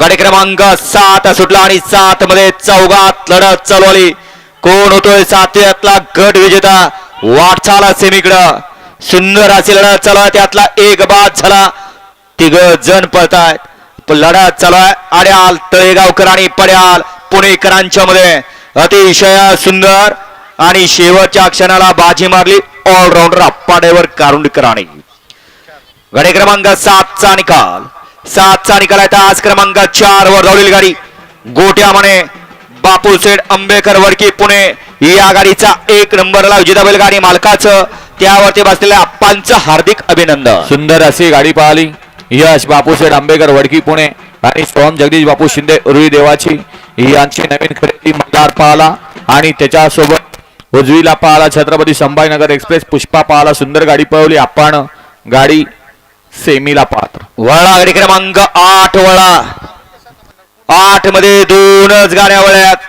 गाडी क्रमांक सात सुटला आणि सात मध्ये चौघात लढत चालवली. कोण होतोय सातव्यातला गट विजेता? वाटचाला सेमीकडं. सुंदर अशी लढत चालू आहे त्यातला एक बाद झाला. तिघ जण पळतायत. लढत चालू आहे आड्याल तळेगावकर आणि पड्याल पुणेकरांच्या मध्ये अतिशय सुंदर आणि शेवटच्या क्षणाला बाजी मारली. ऑलराऊंडर अप्पाडेवर कारुंडकरांनी गडे क्रमांक सातचा निकाल. सातचा निकाल आहे आज क्रमांक चार वर धावलेली गाडी. गोट्या म्हणे बापूसेठ आंबेकर वडकी पुणे. या गाडीचा एक नंबरला विजेता बैलगाडी मालकाचं. त्यावरती बसलेल्या आप्पांचं हार्दिक अभिनंदन. सुंदर अशी गाडी पाहिली. यश बापूसेठ आंबेकर वडकी पुणे आणि सोहम जगदीश बापू शिंदे उर्वी देवाची. यांची नवीन खरेदी मतदार पाहला आणि त्याच्यासोबत उजवीला पाहला छत्रपती संभाजीनगर एक्सप्रेस पुष्पा पाहला. सुंदर गाडी पळवली आपण गाडी सेमीला पात्र. वळा गाडी क्रमांक आठ वळा. आठमध्ये दोनच गाड्या वळ्यात.